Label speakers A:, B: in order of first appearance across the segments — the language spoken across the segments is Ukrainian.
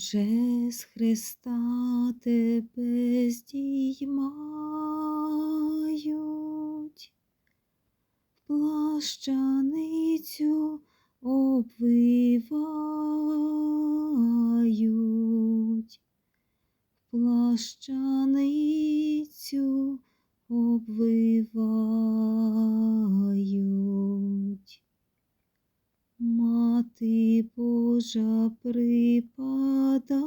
A: вже з Христа тебе здіймають, плащаницю обвивають, плащаницю обвивають. Мати Божа припадає,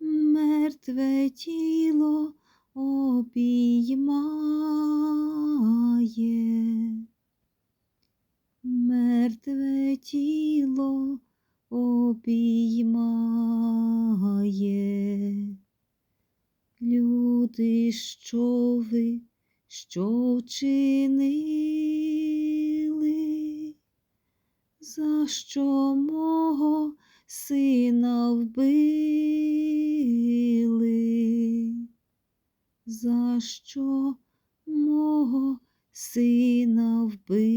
A: мертве тіло обіймає, мертве тіло обіймає. Люди, що ви, що вчинили, за що мого сина вбили, за що мого сина вбили?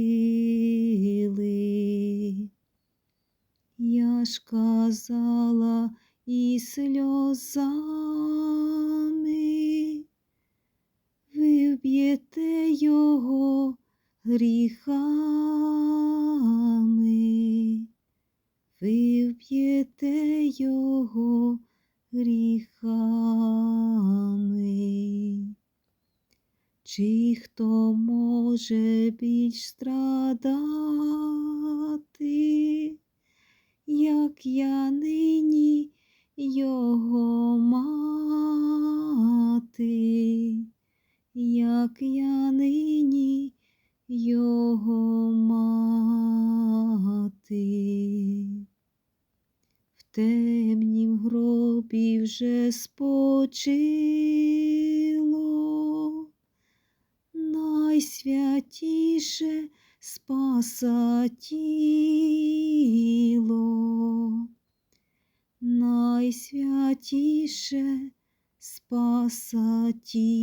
A: Я ж казала і сльозами, ви вб'єте його гріхами, ви його гріхами. Чи хто може більш страдати, як я нині його мати, як я нині його мати, темнім гробі вже спочило, найсвятіше спаса тіло, найсвятіше спаса тіло.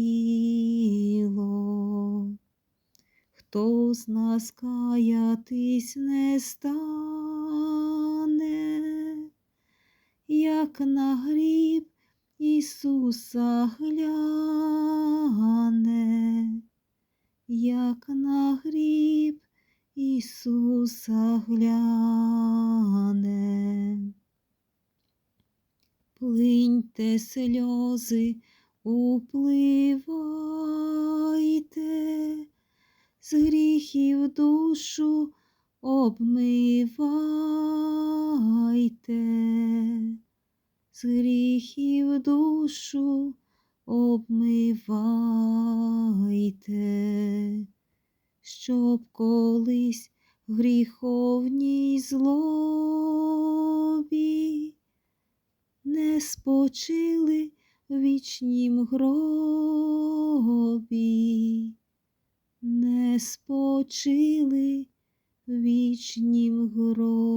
A: Хто з нас каятись не стане, як на гріб Ісуса гляне, як на гріб Ісуса гляне. Плиньте сльози, упливайте, з гріхів душу обмивайте, з гріхів душу обмивайте, щоб колись в гріховній злобі не спочили вічнім гробі, не спочили вічнім гробі.